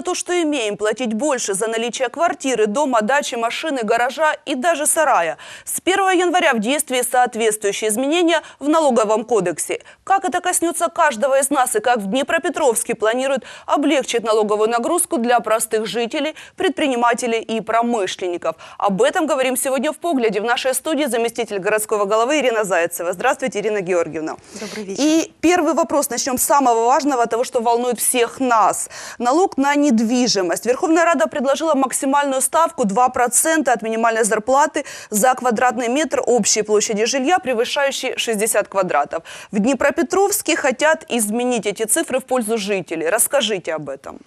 на то, что имеем, платить больше за наличие квартиры, дома, дачи, машины, гаража и даже сарая. С 1 января в действии соответствующие изменения в налоговом кодексе. Как это коснется каждого из нас и как в Днепропетровске планируют облегчить налоговую нагрузку для простых жителей, предпринимателей и промышленников. Об этом говорим сегодня в погляде. В нашей студии заместитель городского головы Ирина Зайцева. Здравствуйте, Ирина Георгиевна. Добрый вечер. И первый вопрос. Начнем с самого важного, того, что волнует всех нас. Налог на недвижимость. Верховная Рада предложила максимальную ставку 2% от минимальной зарплаты за квадратный метр общей площади жилья, превышающей 60 квадратов. В Днепропетровске хотят изменить эти цифры в пользу жителей. Расскажите об этом.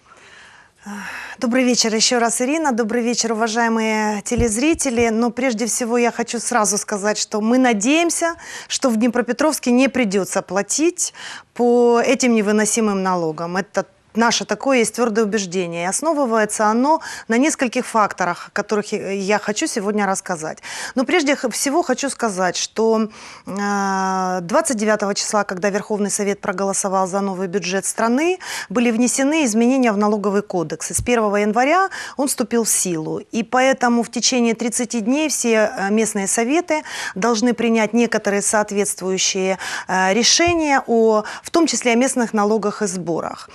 Добрый вечер еще раз, Ирина. Добрый вечер, уважаемые телезрители. Но прежде всего я хочу сразу сказать, что мы надеемся, что в Днепропетровске не придется платить по этим невыносимым налогам. Это наше такое есть твердое убеждение. И основывается оно на нескольких факторах, о которых я хочу сегодня рассказать. Но прежде всего хочу сказать, что 29 э, числа, когда Верховный Совет проголосовал за новый бюджет страны, были внесены изменения в налоговый кодекс. И с 1 января он вступил в силу. И поэтому в течение 30 дней все э, местные советы должны принять некоторые соответствующие э, решения, о, в том числе о местных налогах и сборах.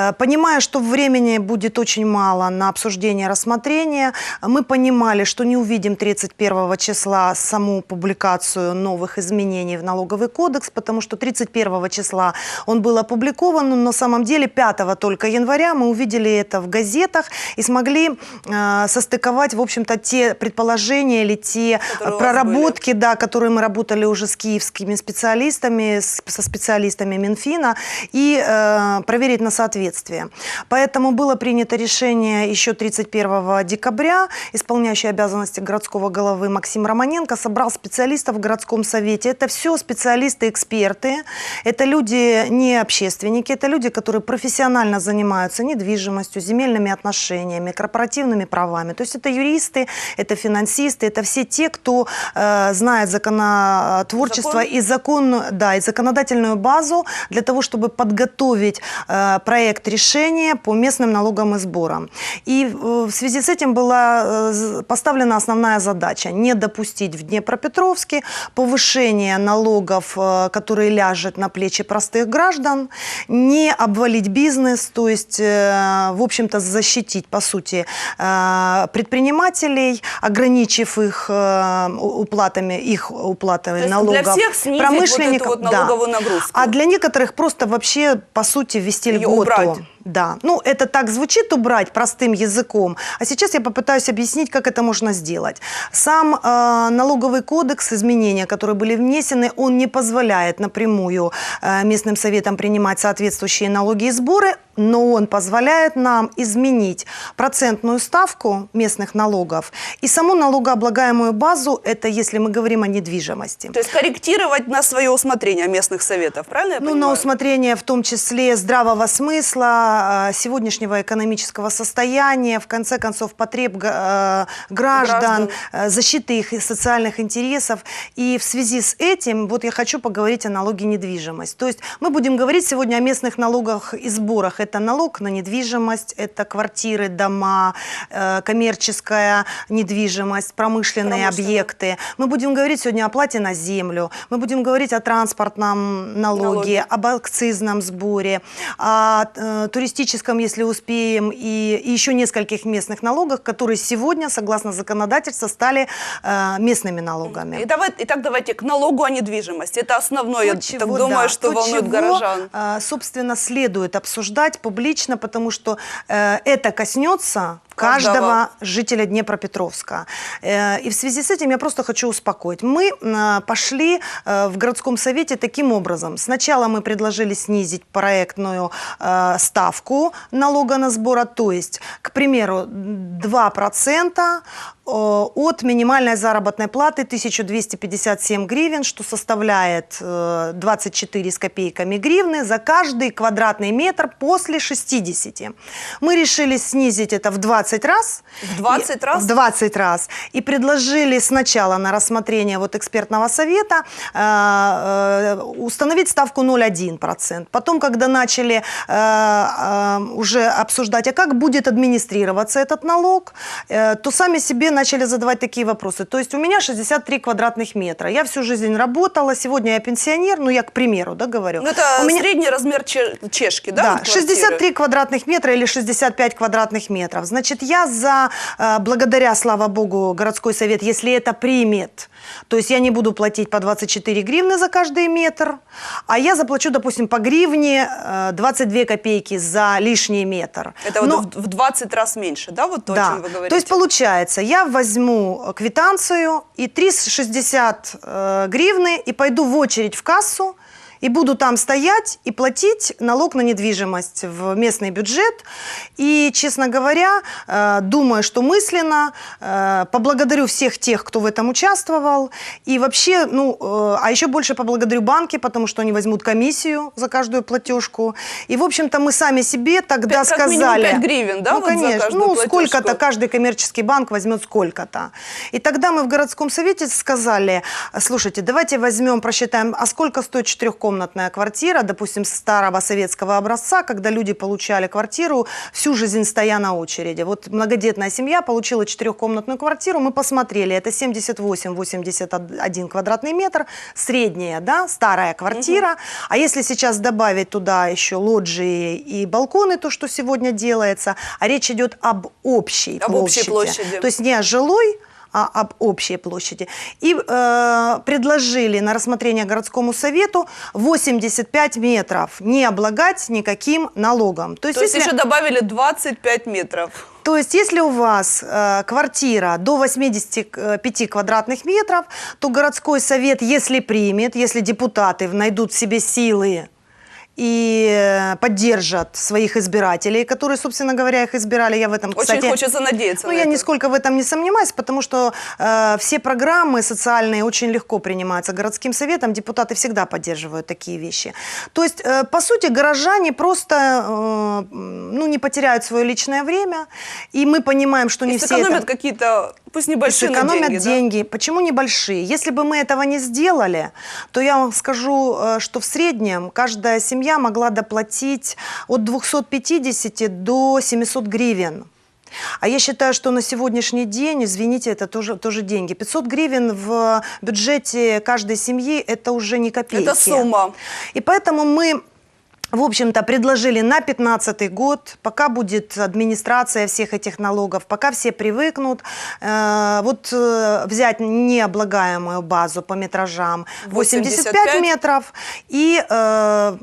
Э, понимая, что времени будет очень мало на обсуждение, рассмотрение, мы понимали, что не увидим 31 числа саму публикацию новых изменений в налоговый кодекс, потому что 31 числа он был опубликован, но на самом деле 5 только января мы увидели это в газетах и смогли э, состыковать, в общем-то, те предположения или те Которые проработки, да, которые мы работали уже с киевскими специалистами, с, со специалистами Минфина, и э, проверить на соответствие соответствие. Поэтому было принято решение еще 31 декабря. Исполняющий обязанности городского головы Максим Романенко собрал специалистов в городском совете. Это все специалисты, эксперты. Это люди не общественники, это люди, которые профессионально занимаются недвижимостью, земельными отношениями, корпоративными правами. То есть это юристы, это финансисты, это все те, кто э, знает законотворчество Закон? и закон, да, и законодательную базу для того, чтобы подготовить э, проект проект решения по местным налогам и сборам. И э, в связи с этим была э, поставлена основная задача – не допустить в Днепропетровске повышения налогов, э, которые ляжет на плечи простых граждан, не обвалить бизнес, то есть, в общем-то, защитить, по сути, предпринимателей, ограничив их уплатами, их уплатами налогов. для всех снизить промышленников, вот эту вот налоговую да. нагрузку. А для некоторых просто вообще, по сути, ввести льготу. убрать. Shalom. Да, ну это так звучит убрать простым языком, а сейчас я попытаюсь объяснить, как это можно сделать. Сам э, налоговый кодекс, изменения, которые были внесены, он не позволяет напрямую э, местным советам принимать соответствующие налоги и сборы, но он позволяет нам изменить процентную ставку местных налогов и саму налогооблагаемую базу, это если мы говорим о недвижимости. То есть корректировать на свое усмотрение местных советов, правильно я Ну, понимаю? на усмотрение в том числе здравого смысла, э, сегодняшнего экономического состояния, в конце концов, потреб э, граждан, Граждан. э, защиты их социальных интересов. И в связи с этим, вот я хочу поговорить о налоге недвижимость. То есть мы будем говорить сегодня о местных налогах и сборах. Это налог на недвижимость, это квартиры, дома, э, коммерческая недвижимость, промышленные объекты. Мы будем говорить сегодня о плате на землю, мы будем говорить о транспортном налоге, Налоги. об акцизном сборе, о туристическом, если успеем, и, еще нескольких местных налогах, которые сегодня, согласно законодательству, стали э, местными налогами. И давай, итак, давайте к налогу о недвижимости. Это основное, я То, так чего, думаю, да, что то, волнует чего, горожан. э, собственно, следует обсуждать публично, потому что э, это коснется каждого, Каждого. жителя Днепропетровска. Э, И в связи с этим я просто хочу успокоить. Мы э, пошли э, в городском совете таким образом. Сначала мы предложили снизить проектную ставку налога на сбора, то есть, к примеру, 2% от минимальной заработной платы 1257 гривен, что составляет э, 24 с копейками гривны за каждый квадратный метр после 60. Мы решили снизить это в 20 раз. В 20 И- раз? В 20 раз. И предложили сначала на рассмотрение вот экспертного совета э, э, установить ставку 0,1%. Потом, когда начали э, э, уже обсуждать, а как будет администрироваться этот налог, э, то сами себе начали задавать такие вопросы. То есть у меня 63 квадратных метра. Я всю жизнь работала, сегодня я пенсионер, ну я к примеру, да, говорю. Ну, это у меня... средний размер че- чешки, да? Да, вот квартиры? 63 квадратных метра или 65 квадратных метров. Значит, я за, э, благодаря, слава богу, городской совет, если это примет, то есть я не буду платить по 24 гривны за каждый метр, а я заплачу, допустим, по гривне э, 22 копейки за лишний метр. Это вот Но- в в 20 раз меньше, да, вот то, о да. чем вы говорите? То есть получается, я возьму э, квитанцию и 360 э, гривны и пойду в очередь в кассу и буду там стоять и платить налог на недвижимость в местный бюджет. И, честно говоря, э, думаю, что мысленно э, поблагодарю всех тех, кто в этом участвовал. И вообще, ну, э, а еще больше поблагодарю банки, потому что они возьмут комиссию за каждую платежку. И, в общем-то, мы сами себе тогда Пять- как минимум сказали... пять гривен, да, Ну, вот конечно. ну, сколько-то каждый коммерческий банк возьмет сколько-то. И тогда мы в городском совете сказали, слушайте, давайте возьмем, просчитаем, а сколько стоит четырехкомнатная квартира, допустим, старого советского образца, когда люди получали квартиру всю жизнь стоя на очереди. Вот многодетная семья получила четырехкомнатную квартиру, мы посмотрели, это 78-81 квадратный метр, средняя, да, старая квартира. А если сейчас добавить туда еще лоджии и балконы, то, что сегодня делается, а речь идет об общей Об общей площади. То есть не о жилой, а об общей площади. И э, предложили на рассмотрение городскому совету 85 метров не облагать никаким налогом. То есть, То есть если- еще добавили 25 метров. то есть, если у вас э, квартира до 85 квадратных метров, то городской совет, если примет, если депутаты найдут в себе силы и э, поддержат своих избирателей, которые, собственно говоря, их избирали, я в этом, Очень кстати... хочется надеяться Ну, на я это. нисколько в этом не сомневаюсь, потому что э, все программы социальные очень легко принимаются городским советом, депутаты всегда поддерживают такие вещи. То есть, э, по сути, горожане просто э, ну, не потеряют свое личное время, и мы понимаем, что не И все сэкономят это... какие-то, пусть небольшие, но Сэкономят деньги. да? деньги. Почему небольшие? Если бы мы этого не сделали, то я вам скажу, э, что в среднем каждая семья могла доплатить от 250 до 700 гривен. А я считаю, что на сегодняшний день, извините, это тоже, тоже деньги. 500 гривен в бюджете каждой семьи – это уже не копейки. Это сумма. И поэтому мы в общем-то, предложили на 2015 год, пока будет администрация всех этих налогов, пока все привыкнут, э, вот э, взять необлагаемую базу по метражам 85, 85 метров и э,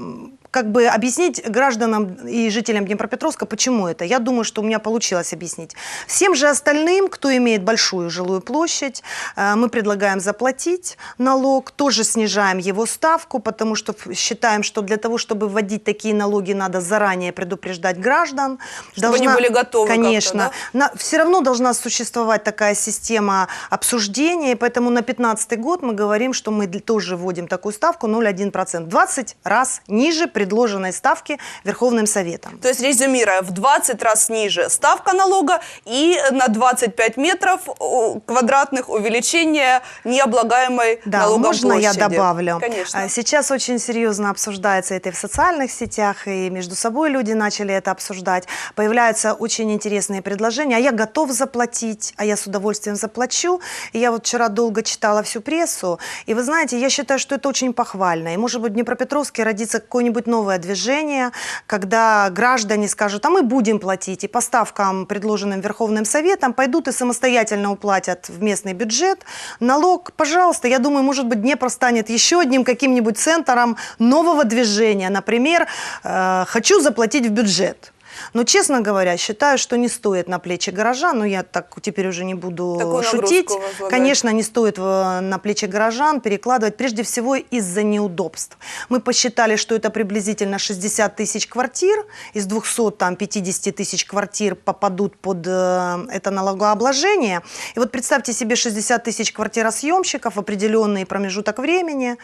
как бы объяснить гражданам и жителям Днепропетровска, почему это. Я думаю, что у меня получилось объяснить. Всем же остальным, кто имеет большую жилую площадь, э, мы предлагаем заплатить налог, тоже снижаем его ставку, потому что считаем, что для того, чтобы вводить такие налоги, надо заранее предупреждать граждан. Чтобы они были готовы Конечно. да? все равно должна существовать такая система обсуждения, и поэтому на 2015 год мы говорим, что мы тоже вводим такую ставку 0,1%. 20 раз ниже предложенной ставки Верховным Советом. То есть, резюмируя, в 20 раз ниже ставка налога и на 25 метров о, квадратных увеличение необлагаемой Да, налогом можно я добавлю? Конечно. А, Сейчас очень серьезно обсуждается это и в социальных сетях, и между собой люди начали это обсуждать. Появляются очень интересные предложения. А я готов заплатить, а я с удовольствием заплачу. И я вот вчера долго читала всю прессу, и вы знаете, я считаю, что это очень похвально. И может быть в Днепропетровске родится новое движение, когда граждане скажут, а мы будем платить, и по ставкам, предложенным Верховным Советом, пойдут и самостоятельно уплатят в местный бюджет налог. Пожалуйста, я думаю, может быть, Днепр станет еще одним каким-нибудь центром нового движения. Например, э, хочу заплатить в бюджет. Но, честно говоря, считаю, что не стоит на плечи гаража, но я так теперь уже не буду Такую шутить. Конечно, не стоит э, на плечи горожан перекладывать, прежде всего из-за неудобств. Мы посчитали, что это приблизительно 60 тысяч квартир, из 250 тысяч квартир попадут под э, это налогообложение. И вот представьте себе 60 тысяч квартиросъемщиков в определенный промежуток времени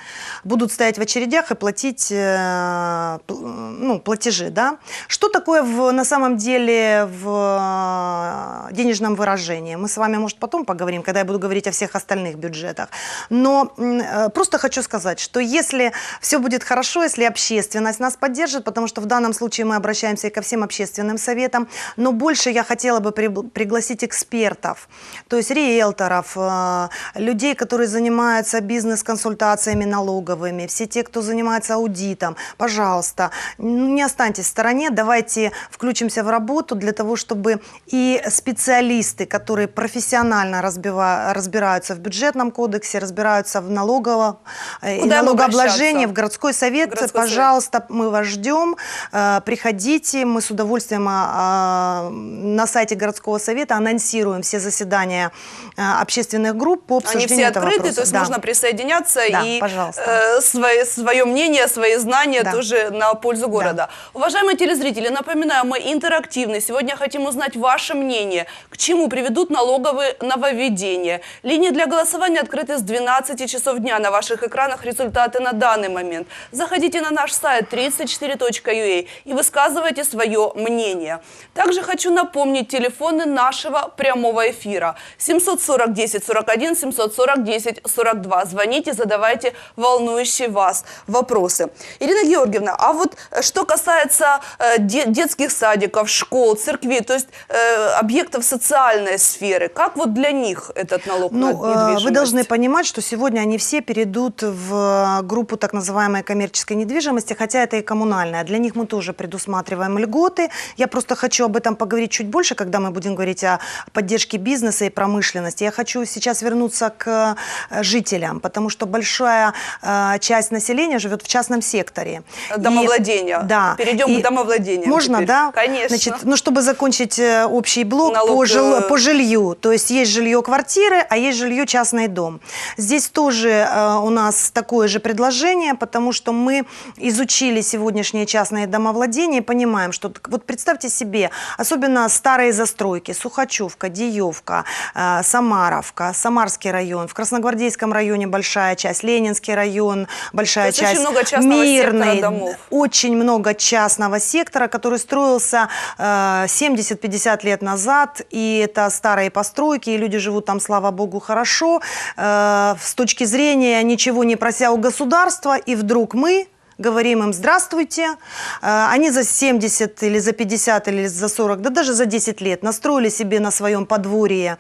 будут стоять в очередях и платить э, ну, платежи. Да? Что такое в, на самом деле в э, денежном выражении? Мы с вами, может, потом поговорим, когда я буду говорить о всех остальных бюджетах. Но э, просто хочу сказать, что если все будет хорошо, если общественность нас поддержит, потому что в данном случае мы обращаемся и ко всем общественным советам, но больше я хотела бы при- пригласить экспертов, то есть риэлторов, э, людей, которые занимаются бизнес-консультациями налоговыми, все те, кто занимается аудитом, пожалуйста, не останьтесь в стороне, давайте включимся в работу для того, чтобы и специалисты, которые профессионально разбива- разбираются в бюджетном кодексе, разбираются в налоговом э, и налогообложении, в городской совет, В городской совет. пожалуйста, мы вас ждем, Э, приходите, мы с удовольствием а, а, на сайте городского совета анонсируем все заседания а, общественных групп по Они обсуждению все этого открыты, вопроса. то есть Да. можно присоединяться Да, и пожалуйста. э, свое, свое мнение, свои знания Да. тоже на пользу города. Уважаемые телезрители, напоминаю, мы интерактивны. Сегодня хотим узнать ваше мнение, к чему приведут налоговые нововведения. Линии для голосования открыты с 12 часов дня. На ваших экранах результаты на данный момент. Заходите на наш сайт 34.ua и высказывайте свое мнение. Также хочу напомнить телефоны нашего прямого эфира. 740 10 41, 740 10 42. Звоните, задавайте волнующие вас вопросы. Ирина Георгиевна, а вот что касается э, де- детских садиков, школ, церквей, то есть э, объектов социальной сферы, как вот для них этот налог на Ну, э, недвижимость? вы должны понимать, что сегодня они все перейдут в э, группу так называемой коммерческой недвижимости, хотя это и коммунальная. Для них мы тоже предусматриваем льготы. Я просто хочу об этом поговорить чуть больше, когда мы будем говорить о поддержке бизнеса и промышленности. Я хочу сейчас вернуться к э, жителям, потому что большая э, часть населения живет в частном секторе. И- Домовладения. да. Перейдем И к домовладениям Можно, теперь. Да? Конечно. Значит, ну, чтобы закончить э, общий блок Налог, по, жил- э, по жилью. То есть есть жилье квартиры, а есть жилье частный дом. Здесь тоже э, у нас такое же предложение, потому что мы изучили сегодняшние частные домовладения и понимаем, что вот представьте себе, особенно старые застройки, Сухачевка, Диевка, э, Самаровка, Самарский район, в Красногвардейском районе большая часть, Ленинский район большая То есть очень часть, много частного сектора Мирный, домов. очень много частного сектора, который строился э, 70-50 лет назад, и это старые постройки, и люди живут там, слава богу, хорошо, э, с точки зрения ничего не прося у государства, и вдруг мы говорим им «здравствуйте». Э, Они за 70 или за 50 или за 40, да даже за 10 лет настроили себе на своем подворье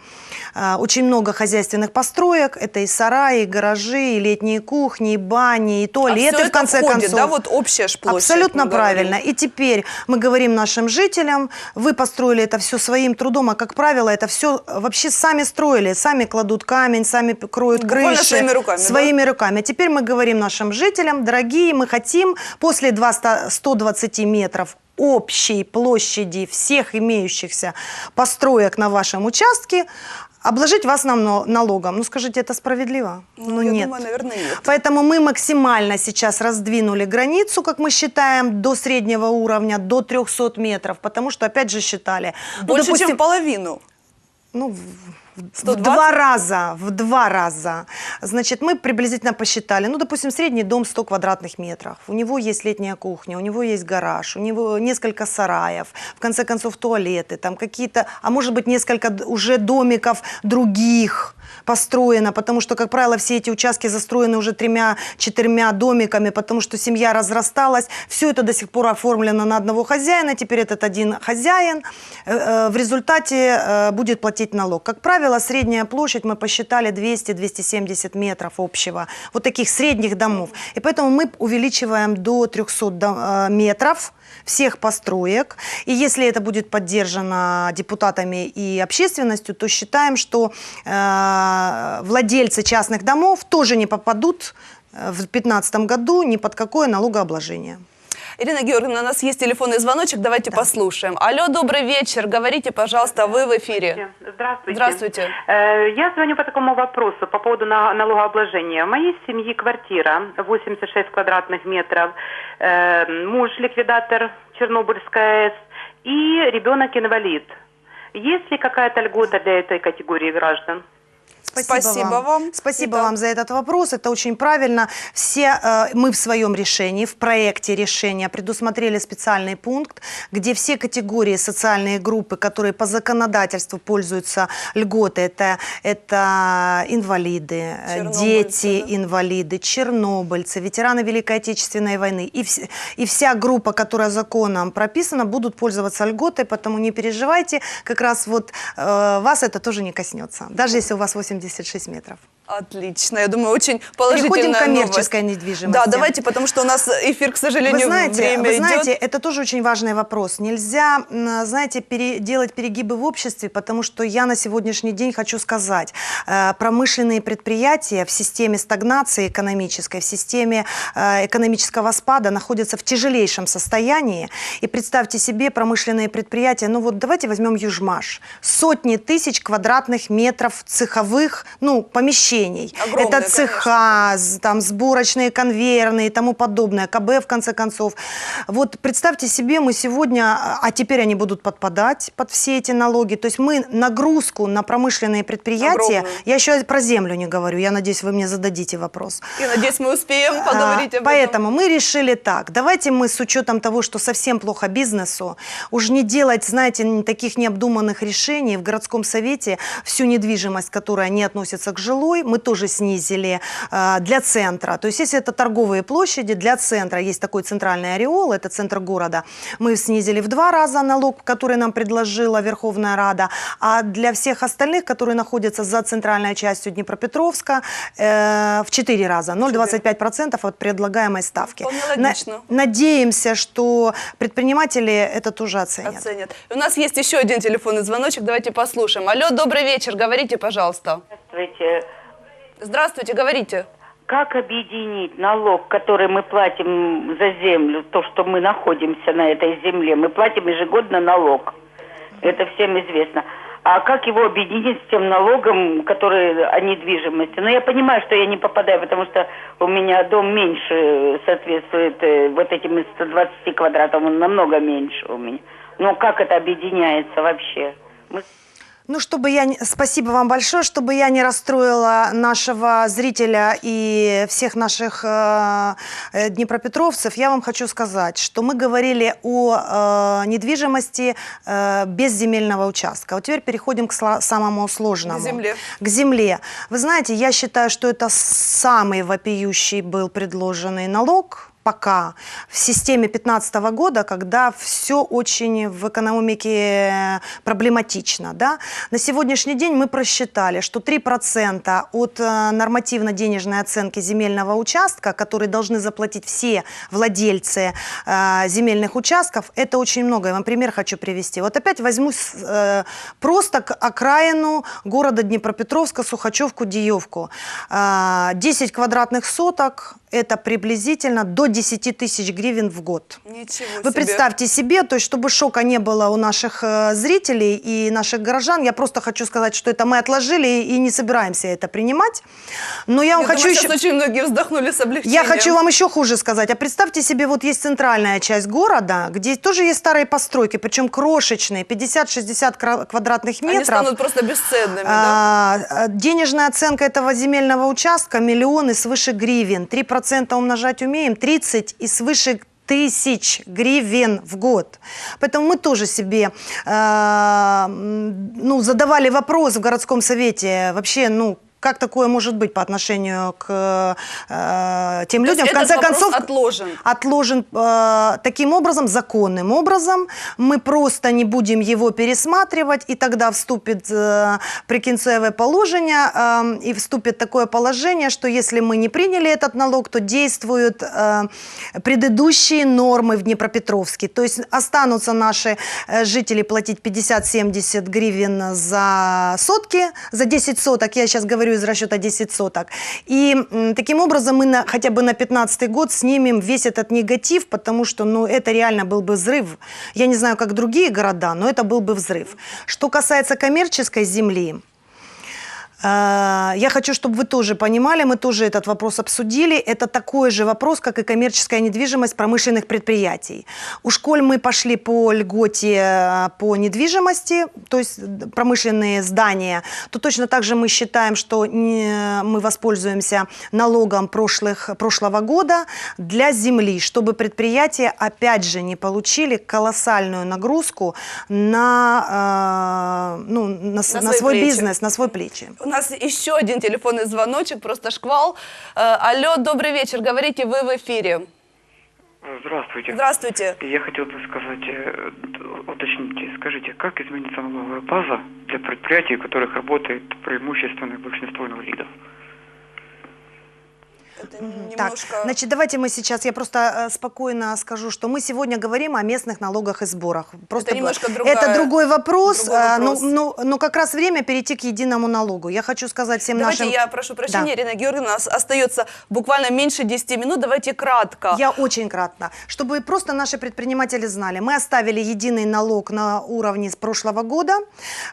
э, очень много хозяйственных построек. Это и сараи, и гаражи, и летние кухни, и бани, и а туалеты, все в конце это входит, концов. да, вот общая ж площадь. Абсолютно мы говорим. правильно. И теперь мы говорим нашим жителям, вы построили это все своим трудом, а как правило, это все вообще сами строили, сами кладут камень, сами кроют Буквально крыши. своими руками, да? Своими руками. А теперь мы говорим нашим жителям, дорогие, мы хотим после 200 120 метров общей площади всех имеющихся построек на вашем участке обложить вас нам налогом. Ну скажите, это справедливо? Ну, я думаю, наверное, нет. Поэтому мы максимально сейчас раздвинули границу, как мы считаем, до среднего уровня, до 300 метров, потому что, опять же, считали. ну, Больше, допустим, чем половину. ну, в, в- в 120? два раза, в два раза. Значит, мы приблизительно посчитали, ну, допустим, средний дом 100 квадратных метров. У него есть летняя кухня, у него есть гараж, у него несколько сараев, в конце концов, туалеты, там какие-то, а может быть, несколько уже домиков других построено, потому что, как правило, все эти участки застроены уже тремя-четырьмя домиками, потому что семья разрасталась. Все это до сих пор оформлено на одного хозяина, теперь этот один хозяин э, э, в результате э, будет платить налог. Как правило, средняя площадь мы посчитали 200-270 метров общего, вот таких средних домов. И поэтому мы увеличиваем до 300 дом- э, метров всех построек. И если это будет поддержано депутатами и общественностью, то считаем, что владельцы частных домов тоже не попадут э, в 2015 году ни под какое налогообложение. Ирина Георгиевна, у нас есть телефонный звоночек, давайте послушаем. Алло, добрый вечер, говорите, пожалуйста, вы в эфире. Здравствуйте. Здравствуйте. Э, Я звоню по такому вопросу по поводу на- налогообложения. В моей семьи квартира 86 квадратных метров, э, муж ликвидатор Чернобыльская АЭС и ребенок инвалид. Есть ли какая-то льгота для этой категории граждан? Спасибо вам. Спасибо Итак. вам за этот вопрос. Это очень правильно. Все э, мы в своем решении, в проекте решения предусмотрели специальный пункт, где все категории социальные группы, которые по законодательству пользуются льготой, это, это инвалиды, э, дети да? инвалиды, чернобыльцы, ветераны Великой Отечественной войны и, вс- и вся группа, которая законом прописана, будут пользоваться льготой, поэтому не переживайте, как раз вот э, вас это тоже не коснется, даже если у вас 86 метров. Отлично, я думаю, очень положительная Переходим к новость. коммерческой недвижимости. Да, давайте, потому что у нас эфир, к сожалению, Вы знаете, время вы идет. знаете, это тоже очень важный вопрос. Нельзя, знаете, пере- делать перегибы в обществе, потому что я на сегодняшний день хочу сказать, э, промышленные предприятия в системе стагнации экономической, в системе э, экономического спада находятся в тяжелейшем состоянии. И представьте себе промышленные предприятия, ну вот давайте возьмем Южмаш, сотни тысяч квадратных метров цеховых, ну, помещений. Огромные, это цеха, з- там сборочные, конвейерные и тому подобное, КБ в конце концов. Вот представьте себе, мы сегодня, а а теперь они будут подпадать под все эти налоги, то есть мы нагрузку на промышленные предприятия, Огромную. я еще про землю не говорю, я надеюсь, вы мне зададите вопрос. И надеюсь, мы успеем А, поговорить об этом. Поэтому мы решили так. Давайте мы с учетом того, что совсем плохо бизнесу, уж не делать, знаете, таких необдуманных решений в городском совете всю недвижимость, которая не относится к жилой, мы тоже снизили э, для центра. То есть если это торговые площади, для центра есть такой центральный ореол, это центр города, мы снизили в два раза налог, который нам предложила Верховная Рада, а для всех остальных, которые находятся за центральной частью Днепропетровска, э, в четыре раза, 0,25% от предлагаемой ставки. На- логично. надеемся, что предприниматели это тоже оценят. Оценят. У нас есть еще один телефонный звоночек, давайте послушаем. Алло, добрый вечер, говорите, пожалуйста. Здравствуйте. Здравствуйте, говорите. Как объединить налог, который мы платим за землю, то, что мы находимся на этой земле? Мы платим ежегодно налог. Это всем известно. А как его объединить с тем налогом, который о недвижимости? Ну, я понимаю, что я не попадаю, потому что у меня дом меньше соответствует э, вот этим из 120 квадратов, он намного меньше у меня. Но как это объединяется вообще? Мы Ну, чтобы я... не- Спасибо вам большое, чтобы я не расстроила нашего зрителя и всех наших э, э, днепропетровцев, я вам хочу сказать, что мы говорили о э, недвижимости э, без земельного участка. Вот теперь переходим к сла- самому сложному. К земле. К земле. Вы знаете, я считаю, что это самый вопиющий был предложенный налог, пока в системе 2015 года, когда все очень в экономике проблематично. Да? На сегодняшний день мы просчитали, что 3% от э, нормативно-денежной оценки земельного участка, которые должны заплатить все владельцы э, земельных участков, это очень много. Я вам пример хочу привести. Вот опять возьму э, просто к окраину города Днепропетровска, Сухачевку, Диевку. Э, 10 квадратных соток, это приблизительно до 10 тысяч гривен в год. Ничего Вы себе. представьте себе, то есть чтобы шока не было у наших э, зрителей и наших горожан, я просто хочу сказать, что это мы отложили и не собираемся это принимать. Но я вам Я хочу думаю, еще... очень многие вздохнули с облегчением. Я хочу вам еще хуже сказать. А представьте себе, вот есть центральная часть города, где тоже есть старые постройки, причем крошечные, 50-60 кра- квадратных Они метров. станут просто бесценными, да? А, а, денежная оценка этого земельного участка миллионы свыше гривен. 3% умножать умеем, 30 и свыше тысяч гривен в год. Поэтому мы тоже себе э, ну, задавали вопрос в городском совете, вообще, ну, как такое может быть по отношению к э, тем людям? В конце концов, отложен. отложен э, таким образом, законным образом. Мы просто не будем его пересматривать, и тогда вступит э, прикинцевое положение, э, и вступит такое положение, что если мы не приняли этот налог, то действуют э, предыдущие нормы в Днепропетровске. То есть останутся наши э, жители платить 50-70 гривен за сотки, за 10 соток, я сейчас говорю из расчета 10 соток. И таким образом мы на, хотя бы на 15 год снимем весь этот негатив, потому что ну, это реально был бы взрыв. Я не знаю, как другие города, но это был бы взрыв. Что касается коммерческой земли, Я хочу, чтобы вы тоже понимали, мы тоже этот вопрос обсудили. Это такой же вопрос, как и коммерческая недвижимость промышленных предприятий. У школ мы пошли по льготе э, по недвижимости, то есть промышленные здания, то точно так же мы считаем, что мы воспользуемся налогом прошлых, прошлого года для земли, чтобы предприятия опять же не получили колоссальную нагрузку на, э, ну, на, На на свой плечи. бизнес, на свой плечи. У нас еще один телефонный звоночек, просто шквал. Э, Алло, добрый вечер, говорите, вы в эфире. Здравствуйте. Здравствуйте. Я хотел бы сказать, э, уточните, скажите, как изменится налоговая база для предприятий, у которых работает преимущественно большинство инвалидов? Это Так, немножко... значит, давайте мы сейчас, я просто э, спокойно скажу, что мы сегодня говорим о местных налогах и сборах. Просто Это немножко другая- это другой вопрос, другой э, вопрос. но, но- но как раз время перейти к единому налогу. Я хочу сказать всем Давайте, нашим... я прошу прощения, Да. Ирина Георгиевна, у нас остается буквально меньше 10 минут, давайте кратко. Я очень кратко. Чтобы просто наши предприниматели знали, мы оставили единый налог на уровне с прошлого года.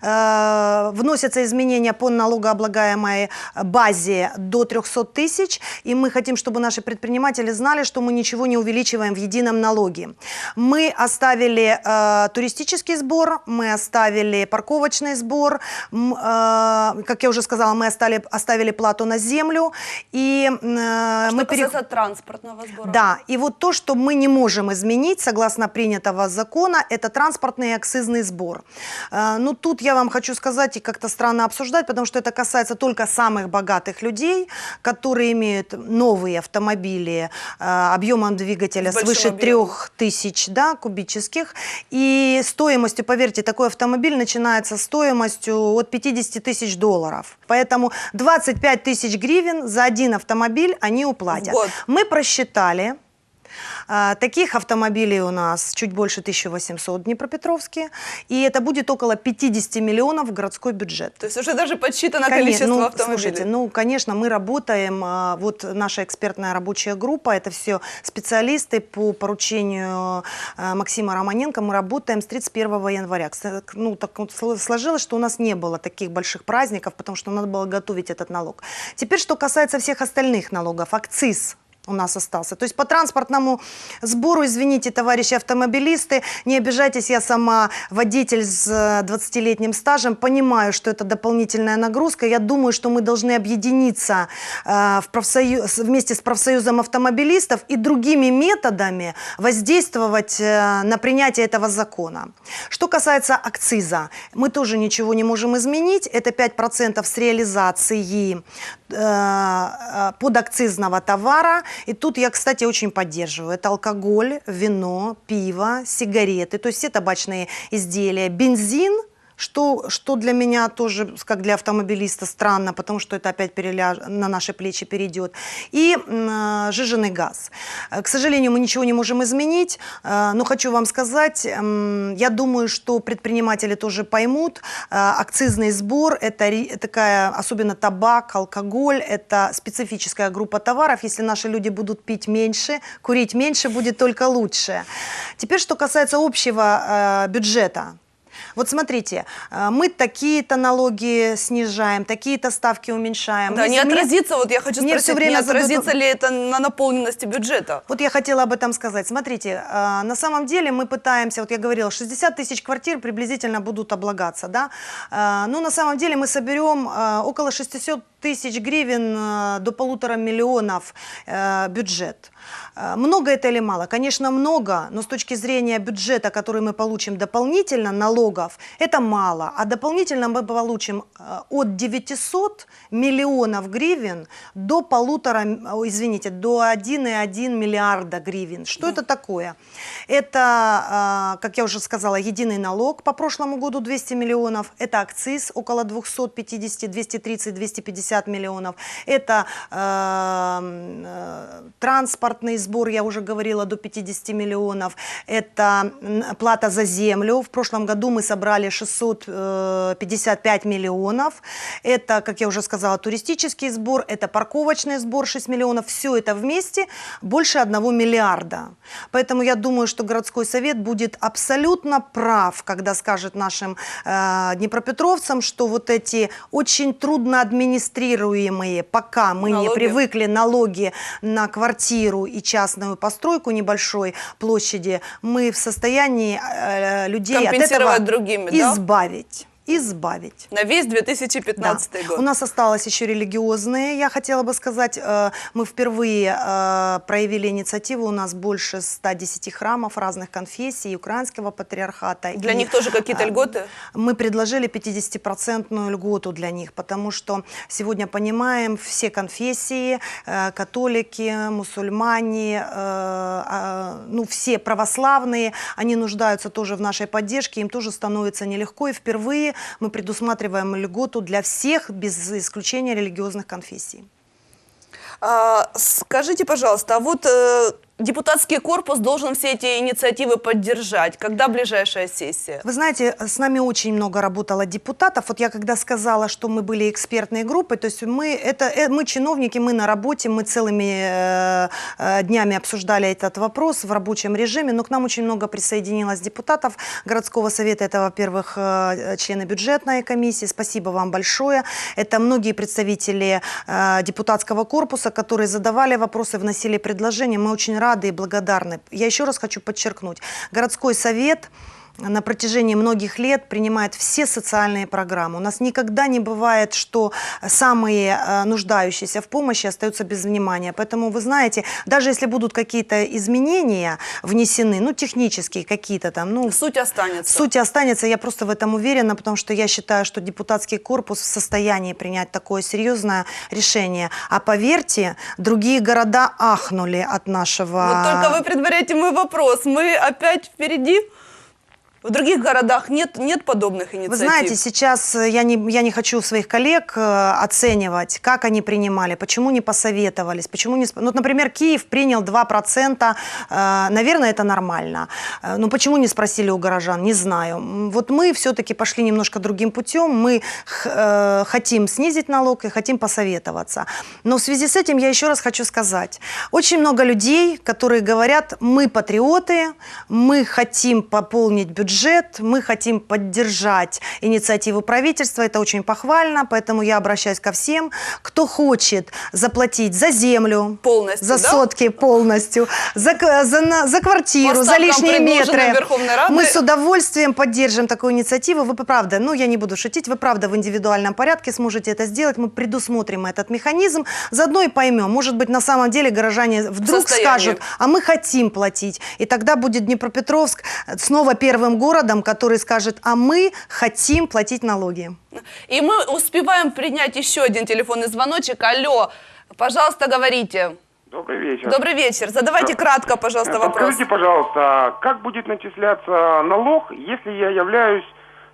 Э, Вносятся изменения по налогооблагаемой базе до 300 тысяч. И мы хотим, чтобы наши предприниматели знали, что мы ничего не увеличиваем в едином налоге. Мы оставили э, туристический сбор, мы оставили парковочный сбор, э, как я уже сказала, мы оставили, оставили плату на землю. И э, Что мы пере- транспортного сбора. да, и вот то, что мы не можем изменить, согласно принятого закона, это транспортный и акцизный сбор. Э, Ну, тут я вам хочу сказать, и как-то странно обсуждать, потому что это касается только самых богатых людей, которые имеют новые автомобили э, объемом двигателя большим свыше объемом. 3000 да, кубических. И стоимостью, поверьте, такой автомобиль начинается стоимостью от 50 тысяч долларов. Поэтому 25 тысяч гривен за один автомобиль они уплатят. Мы просчитали, Таких автомобилей у нас чуть больше 1800 в Днепропетровске, и это будет около 50 миллионов в городской бюджет. То есть уже даже подсчитано Коне- количество ну, автомобилей. Слушайте, ну, конечно, мы работаем, а, вот наша экспертная рабочая группа, это все специалисты по поручению а, Максима Романенко, мы работаем с 31 января. Ну, так вот сло- сложилось, что у нас не было таких больших праздников, потому что надо было готовить этот налог. Теперь, что касается всех остальных налогов, акциз у нас остался. То есть по транспортному сбору, извините, товарищи автомобилисты, не обижайтесь, я сама водитель с э, 20-летним стажем, понимаю, что это дополнительная нагрузка. Я думаю, что мы должны объединиться э, в профсоюз, вместе с профсоюзом автомобилистов и другими методами воздействовать э, на принятие этого закона. Что касается акциза, мы тоже ничего не можем изменить. Это 5% с реализации э, э, подакцизного товара. И тут я, кстати, очень поддерживаю. Это алкоголь, вино, пиво, сигареты, то есть все табачные изделия, бензин, что, что для меня тоже, как для автомобилиста, странно, потому что это опять переляж... на наши плечи перейдет. И э, жиженый газ. Э, К сожалению, мы ничего не можем изменить, э, но хочу вам сказать, м, я думаю, что предприниматели тоже поймут, э, акцизный сбор, это такая, особенно табак, алкоголь, это специфическая группа товаров. Если наши люди будут пить меньше, курить меньше, будет только лучше. Теперь, что касается общего э, бюджета. Вот смотрите, э, мы такие-то налоги снижаем, такие-то ставки уменьшаем. Да, Мы не земле- отразится, вот я хочу Мне спросить, всё время не отразится задают- ли это на наполненности бюджета? Вот я хотела об этом сказать. Смотрите, э, на самом деле мы пытаемся, вот я говорила, 60 тысяч квартир приблизительно будут облагаться, да. Э, Но на самом деле мы соберем около 600 тысяч гривен до полутора миллионов бюджет. Э, Много это или мало? Конечно, много, но с точки зрения бюджета, который мы получим дополнительно, налогов, это мало. А дополнительно мы получим э, от 900 миллионов гривен до полутора, извините, до 1,1 миллиарда гривен. Что это такое? Это, э, как я уже сказала, единый налог по прошлому году 200 миллионов, это акциз около 250, 230, 250 150 миллионов. Это э, э, транспортный сбор, я уже говорила, до 50 миллионов. Это плата за землю. В прошлом году мы собрали 655 миллионов. Это, как я уже сказала, туристический сбор, это парковочный сбор 6 миллионов. Все это вместе больше 1 миллиарда. Поэтому я думаю, что городской совет будет абсолютно прав, когда скажет нашим э, днепропетровцам, что вот эти очень трудно администрируемые, пока мы не Налоги. привыкли налоги на квартиру и частную постройку небольшой площади, мы в состоянии э, людей от этого другими, избавить. Избавить. На весь 2015 Да. год. У нас осталось еще религиозные, я хотела бы сказать. Э, Мы впервые э, проявили инициативу, у нас больше 110 храмов разных конфессий, украинского патриархата. Для И, них тоже какие-то э, льготы? Мы предложили 50% льготу для них, потому что сегодня понимаем все конфессии, католики, мусульмане, а, ну все православные, они нуждаются тоже в нашей поддержке, им тоже становится нелегко. И впервые мы предусматриваем льготу для всех без исключения религиозных конфессий. А, скажите, пожалуйста, а вот э, депутатский корпус должен все эти инициативы поддержать. Когда ближайшая сессия? Вы знаете, с нами очень много работало депутатов. Вот я когда сказала, что мы были экспертной группой, то есть мы, это, э, мы чиновники, мы на работе, мы целыми э, э, днями обсуждали этот вопрос в рабочем режиме, но к нам очень много присоединилось депутатов городского совета. Это, во-первых, э, члены бюджетной комиссии, спасибо вам большое. Это многие представители э, депутатского корпуса, которые задавали вопросы, вносили предложения. Мы очень рады и благодарны. Я еще раз хочу подчеркнуть, городской совет на протяжении многих лет принимает все социальные программы. У нас никогда не бывает, что самые э, нуждающиеся в помощи остаются без внимания. Поэтому, вы знаете, даже если будут какие-то изменения внесены, ну, технические какие-то там, ну, Суть останется. Суть останется, я просто в этом уверена, потому что я считаю, что депутатский корпус в состоянии принять такое серьезное решение. А поверьте, другие города ахнули от нашего... Вот только вы предваряете мой вопрос. Мы опять впереди? В других городах нет, нет подобных инициатив? Вы знаете, сейчас э, я не, я не хочу своих коллег э, оценивать, как они принимали, почему не посоветовались, почему не... Ну, вот, например, Киев принял 2%, э, наверное, это нормально. Но почему не спросили у горожан, не знаю. Вот мы все-таки пошли немножко другим путем, мы э, хотим снизить налог и хотим посоветоваться. Но в связи с этим я еще раз хочу сказать, очень много людей, которые говорят, мы патриоты, мы хотим пополнить бюджет, мы хотим поддержать инициативу правительства, это очень похвально, поэтому я обращаюсь ко всем, кто хочет заплатить за землю, Полностью, за да? сотки полностью, за, за, за квартиру, за лишние метры. Мы с удовольствием поддержим такую инициативу. Вы правда, ну я не буду шутить, вы правда в индивидуальном порядке сможете это сделать. Мы предусмотрим этот механизм, заодно и поймем. Может быть, на самом деле горожане вдруг скажут, а мы хотим платить. И тогда будет Днепропетровск снова первым городом, который скажет, а мы хотим платить налоги. И мы успеваем принять еще один телефонный звоночек. Алло, пожалуйста, говорите. Добрый вечер. Добрый вечер. Задавайте кратко, пожалуйста, Э, вопрос. Подскажите, пожалуйста, как будет начисляться налог, если я являюсь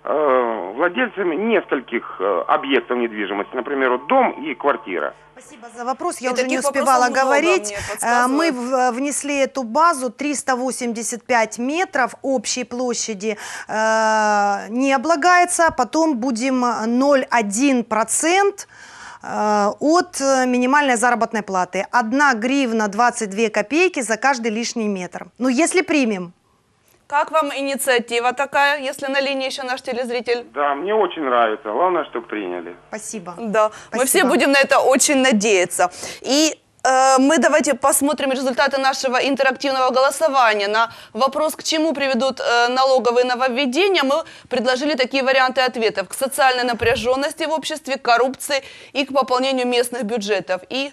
э, владельцем нескольких э, объектов недвижимости, например, вот дом и квартира? Спасибо за вопрос. Я И уже не успевала говорить. Э. Мы внесли эту базу 385 метров общей площади не облагается, а потом будем 0,1% э, от минимальной заработной платы. 1 гривна 22 копейки за каждый лишний метр. Ну, если примем. Как вам инициатива такая, если на линии еще наш телезритель? Да, мне очень нравится. Главное, чтобы приняли. Спасибо. Да, мы все Спасибо. будем на это очень надеяться. И э, мы давайте посмотрим результаты нашего интерактивного голосования на вопрос, к чему приведут э, налоговые нововведения. Мы предложили такие варианты ответов. К социальной напряженности в обществе, к коррупции и к пополнению местных бюджетов. И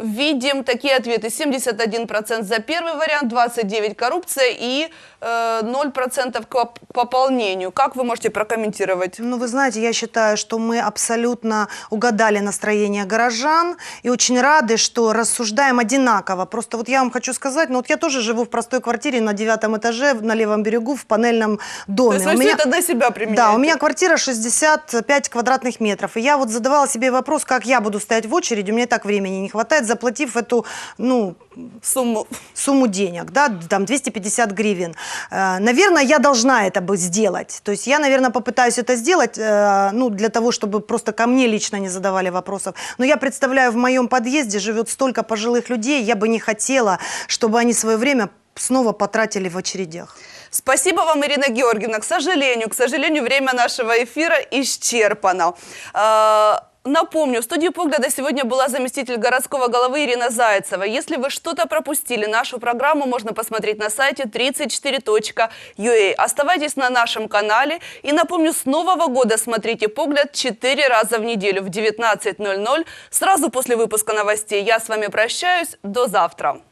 Видим такие ответы. 71% за первый вариант, 29% коррупция и э, 0% к поп- пополнению. Как вы можете прокомментировать? Ну, вы знаете, я считаю, что мы абсолютно угадали настроение горожан и очень рады, что рассуждаем одинаково. Просто вот я вам хочу сказать, ну вот я тоже живу в простой квартире на девятом этаже на левом берегу в панельном доме. То есть вы меня- это на себя применяете? Да, у меня квартира 65 квадратных метров. И я вот задавала себе вопрос, как я буду стоять в очереди, у меня и так времени не хватает, заплатив эту, ну, Сумму. сумму денег, да, там 250 гривен. Э, Наверное, я должна это бы сделать. То есть я, наверное, попытаюсь это сделать, э, ну, для того, чтобы просто ко мне лично не задавали вопросов. Но я представляю, в моем подъезде живет столько пожилых людей, я бы не хотела, чтобы они свое время снова потратили в очередях. Спасибо вам, Ирина Георгиевна. К сожалению, к сожалению, время нашего эфира исчерпано. Напомню, в студии «Погляда» сегодня была заместитель городского головы Ирина Зайцева. Если вы что-то пропустили, нашу программу можно посмотреть на сайте 34.ua. Оставайтесь на нашем канале. И напомню, с Нового года смотрите «Погляд» 4 раза в неделю в 19.00, сразу после выпуска новостей. Я с вами прощаюсь. До завтра.